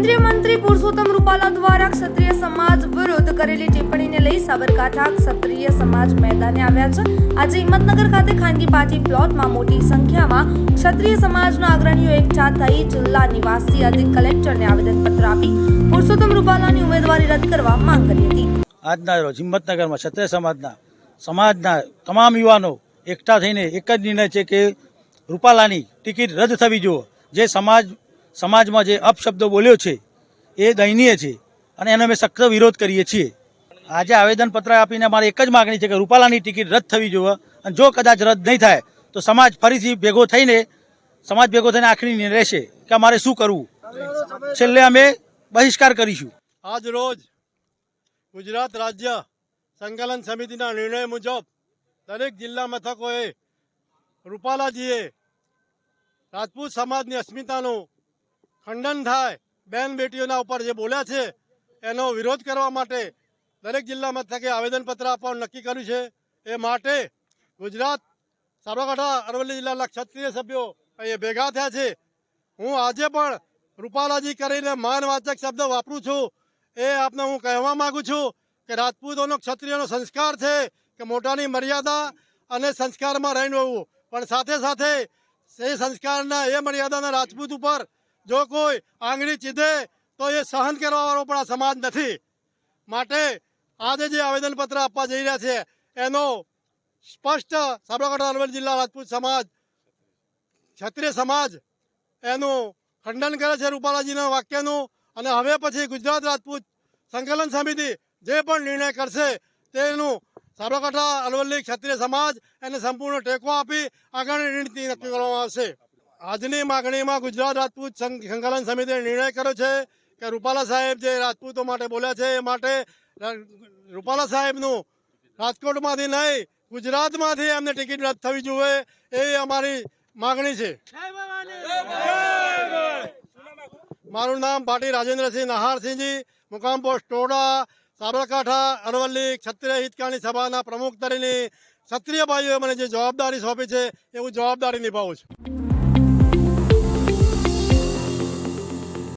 કેન્દ્રીય મંત્રી પુરુષોત્તમ રૂપાલા દ્વારા ક્ષત્રિય સમાજ વિરુદ્ધ કરેલી ટિપ્પણીને લઈ સાબરકાંઠા ક્ષત્રિય સમાજ મેદાને આવ્યા છે. આજે હિંમતનગર ખાતે ખાનગી પાર્ટી પ્લોટમાં મોટી સંખ્યામાં ક્ષત્રિય સમાજના અગ્રણીઓ એકઠા થઈ જિલ્લા નિવાસી અધિક કલેક્ટરને આવેદનપત્ર આપી પુરુષોત્તમ રૂપાલાની ઉમેદવારી રદ કરવા માંગ કરી હતી. આજના રોજ હિંમતનગરમાં ક્ષત્રિય સમાજના સમાજના તમામ યુવાનો એકઠા થઈને એક જ નિર્ણય છે કે રૂપાલાની ટિકિટ રદ થવી જોઈએ. જે સમાજ સમાજમાં જે અપશબ્દો બોલ્યો છે, એ દયનીય છે અને એનો અમે સખ્ત વિરોધ કરીએ છીએ. આજે આવેદનપત્ર આપીને અમારે એક જ માગણી છે કે રૂપાલાની ટિકિટ રદ થવી જોઈએ અને જો કદાચ રદ નહીં થાય, તો સમાજ ફરીથી ભેગો થઈને, સમાજ ભેગો થઈને આખરી રહેશે કે અમારે શું કરવું. છેલ્લે અમે બહિષ્કાર કરીશું. આજ રોજ ગુજરાત રાજ્ય સંકલન સમિતિના નિર્ણય મુજબ દરેક જિલ્લા મથકોએ રૂપાલાજીએ રાજપૂત સમાજની અસ્મિતાનું ખંડન થાય. બેન બેટીઓના ઉપર જે બોલ્યા છે, એનો વિરોધ કરવા માટે દરેક જિલ્લા મથકે આવેદનપત્ર આપવાનું નક્કી કર્યું છે. એ માટે ગુજરાત સાબરકાંઠા અરવલ્લી જિલ્લાના ક્ષત્રિય સભ્યો અહીંયા ભેગા થયા છે. હું આજે પણ રૂપાલાજી કરીને માનવાચક શબ્દ વાપરું છું. એ આપને હું કહેવા માગું છું કે રાજપૂતોનો ક્ષત્રિયનો સંસ્કાર છે કે મોટાની મર્યાદા અને સંસ્કારમાં રહીને હોવું. પણ સાથે સાથે એ સંસ્કારના, એ મર્યાદાના રાજપૂત ઉપર જો કોઈ આંગળી ચીધે તો એ સહન કરવાવાળો પણ આ સમાજ નથી. માટે આજે જે આવેદનપત્ર આપવા જઈ રહ્યા છે, એનો સ્પષ્ટ સાબરકાંઠા અરવલ્લી જિલ્લા રાજપૂત સમાજ, ક્ષત્રિય સમાજ, એનું ખંડન કરે છે રૂપાલાજીના વાક્યનું અને હવે પછી ગુજરાત રાજપૂત સંકલન સમિતિ જે પણ નિર્ણય કરશે તેનું સાબરકાંઠા અરવલ્લી ક્ષત્રિય સમાજ એને સંપૂર્ણ ટેકો આપી આગળની રણનીતિ નક્કી કરવામાં આવશે. આજની માગણીમાં ગુજરાત રાજપૂત સંક- સંકલન સમિતિએ નિર્ણય કર્યો છે કે રૂપાલા સાહેબ જે રાજપૂતો માટે બોલ્યા છે, એ માટે રૂપાલા સાહેબનું રાજકોટમાંથી નહીં, ગુજરાતમાંથી એમને ટિકિટ રદ થવી જોઈએ, એ અમારી માગણી છે. મારું નામ પાટી રાજેન્દ્રસિંહ નહારસિંહજી, મુકામ પોસ્ટ ટોડા, સાબરકાંઠા, અરવલ્લી, ક્ષત્રિય હિતકાની સભાના પ્રમુખ તરીની ક્ષત્રિય ભાઈઓએ મને જે જવાબદારી સોંપી છે, એ હું જવાબદારી નિભાવું છું.